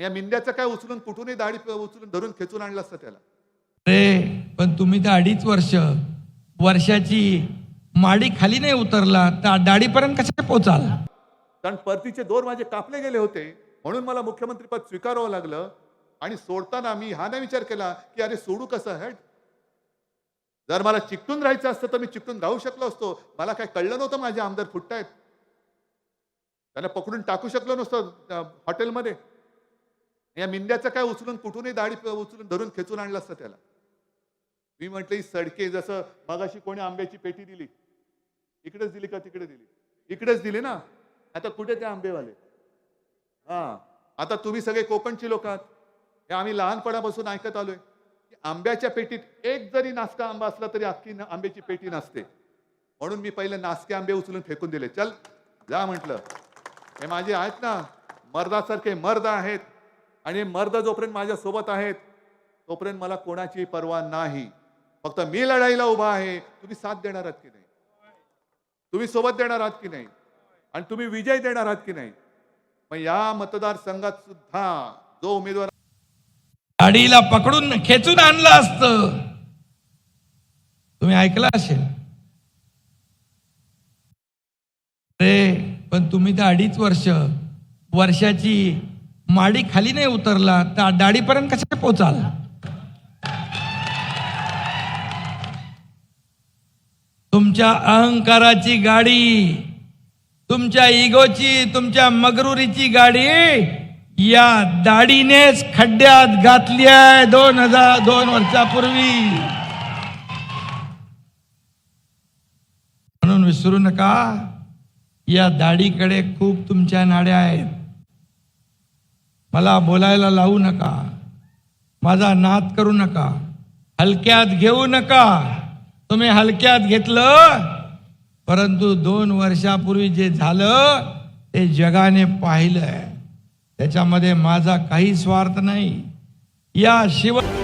या मिंद्याचं काय उचलून कुठूनही दाढी उचलून धरून खेचून आणलं असतं त्याला. रे पण तुम्ही तर अडीच वर्ष वर्षाची माडी खाली नाही उतरला तर दाढीपर्यंत कसे पोचाल? कारण परतीचे दोर माझे कापले गेले होते म्हणून मला मुख्यमंत्री पद स्वीकारावं लागलं. आणि सोडताना मी हा नाही विचार केला की अरे सोडू कसं हेड जर मला चिकटून राहायचं असतं तर मी चिकटून राहू शकलो असतो. मला काय कळलं नव्हतं माझे आमदार फुटतायत. त्यांना पकडून टाकू शकलो नसतं हॉटेलमध्ये. या मिंद्याचं काय उचलून कुठूनही दाढी उचलून धरून खेचून आणलं असतं त्याला. मी म्हटलं ही सडके जसं मगाशी कोणी आंब्याची पेटी दिली इकडेच दिली का तिकडे दिली? इकडेच दिली ना. आता कुठे ते आंबेवाले? हा. आता तुम्ही सगळे कोकणची लोक आहात. हे आम्ही लहानपणापासून ऐकत आलोय. की आंब्याच्या पेटीत एक जरी नासका आंबा असला तरी अख्खी आंब्याची पेटी नसते. म्हणून मी पहिले नासके आंबे उचलून फेकून दिले. चल जा म्हटलं. हे माझे आहेत ना. मर्दासारखे मर्द आहेत. आणि हे मर्द जोपर्यंत माझ्या सोबत आहेत तोपर्यंत मला कोणाची पर्वा नाही. फक्त मी लढाईला उभा आहे. तुम्ही साथ देणार आहात की नाही? तुम्ही सोबत देणार आहात की नाही? आणि तुम्ही विजय देणार आहात की नाही? मग या मतदारसंघात सुद्धा जो उमेदवार गाडीला पकडून खेचून आणलं असतं. तुम्ही ऐकलं असेल? अरे पण तुम्ही तर अडीच वर्ष वर्षाची माडी खाली नाही उतरला तर दाढीपर्यंत कसे पोचाल? तुमच्या अहंकाराची गाडी तुमच्या इगोची तुमच्या मगरुरीची गाडी या दाढीनेच खड्ड्यात घातली आहे दोन हजार दोन वर्षापूर्वी. म्हणून विसरू नका या दाढीकडे खूप तुमच्या नाड्या आहेत. मला बोलायला लावू नका. माझा नाद करू नका. हलक्यात घेऊ नका. तुम्ही हलक्यात घेतलं परंतु दोन वर्षापूर्वी जे झालं ते जगाने पाहिलंय. त्याच्यामध्ये माझा काही स्वार्थ नाही. या शिवाय